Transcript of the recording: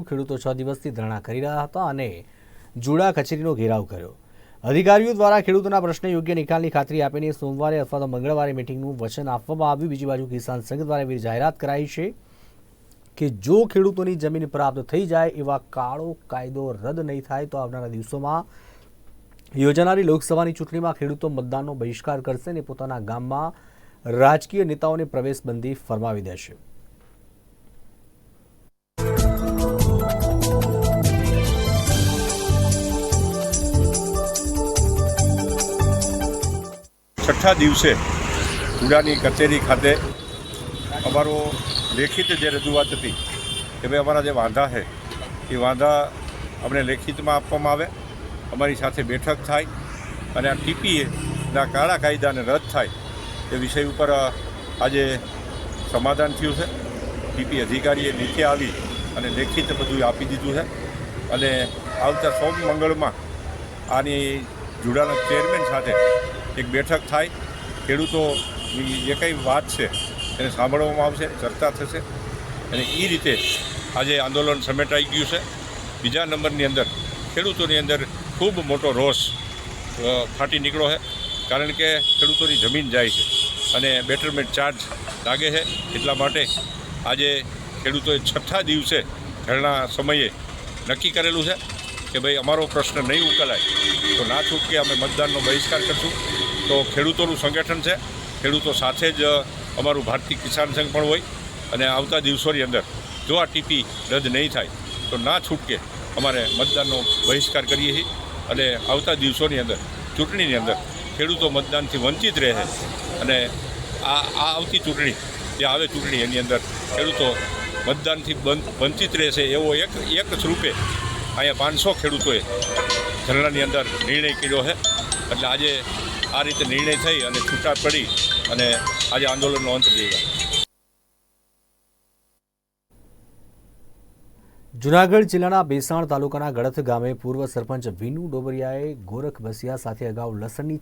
ખેડૂતો છ દિવસથી ધરણા કરી રહ્યા હતા અને જુડા કચેરીનો ઘેરાવ કર્યો. અધિકારીઓ દ્વારા ખેડૂતોના પ્રશ્ને યોગ્ય નિકાલની ખાતરી આપીને સોમવારે અથવા તો મંગળવારે મિટિંગનું વચન આપવામાં આવ્યું. બીજી બાજુ કિસાન સંઘ દ્વારા એવી જાહેરાત કરાઈ છે કે જો ખેડૂતોની જમીન પ્રાપ્ત થઈ જાય એવા કાળો કાયદો રદ નહીં થાય તો આવનારા દિવસોમાં યોજાનારી લોકસભાની ચૂંટણીમાં ખેડૂતો મતદાનનો બહિષ્કાર કરશે અને પોતાના ગામમાં રાજકીય નેતાઓને પ્રવેશબંધી ફરમાવી દેશે. છઠ્ઠા દિવસે ઉડાની કચેરી ખાતે અમારો લેખિત જે રજૂઆત હતી, કે ભાઈ અમારા જે વાંધા છે, એ વાંધા અમને લેખિતમાં આપવામાં આવે, અમારી સાથે બેઠક થાય, અને આ ટીપીએના કાળા કાયદાને રદ થાય, એ વિષય ઉપર આજે સમાધાન થયું છે. ટીપી અધિકારીએ નીચે આવી અને લેખિત બધું આપી દીધું છે. અને આવતા સોમ મંગળમાં આની જુડાના ચેરમેન સાથે એક બેઠક થાય, ખેડૂતોની જે કંઈ વાત છે એને સાંભળવામાં આવશે, ચર્ચા થશે અને એ રીતે આજે આંદોલન સમેટાઈ ગયું છે. બીજા નંબરની અંદર ખેડૂતોની અંદર ખૂબ મોટો રોષ ફાટી નીકળ્યો છે. કારણ કે ખેડૂતોની જમીન જાય છે અને બેટરમેન્ટ ચાર્જ લાગે છે. એટલા માટે આજે ખેડૂતોએ છઠ્ઠા દિવસે ધરણા સમયે નક્કી કરેલું છે કે ભાઈ અમારો પ્રશ્ન નહીં ઉકેલાય તો ના છૂટકે અમે મતદાનનો બહિષ્કાર કરશું. તો ખેડૂતોનું સંગઠન છે. ખેડૂતો સાથે જ અમારું ભારતીય કિસાન સંઘ પણ હોય અને આવતા દિવસોની અંદર જો આ ટીપી રદ નહીં થાય, તો ના છૂટકે અમારે મતદાનનો બહિષ્કાર કરીએ છીએ અને આવતા દિવસોની અંદર, ચૂંટણીની અંદર ખેડૂતો મતદાનથી વંચિત રહે અને આ આ આવતી ચૂંટણી, જે આવે ચૂંટણી એની અંદર ખેડૂતો મતદાનથી વંચિત રહેશે એવો એક એક જ રૂપે અહીંયા પાંચસો ખેડૂતોએ ધરણાની અંદર નિર્ણય કર્યો છે. એટલે આજે આ રીતે નિર્ણય થઈ અને છૂટા પડી અને આજે આંદોલનનો અંત લીધો જુનાગઢ જિલ્લાના બેસાણ તાલુકાના ગળથ ગામે પૂર્વ સરપંચ વિનુ ડોબરિયાએ ગોરખ બસિયા સાથે અગાઉ લસણની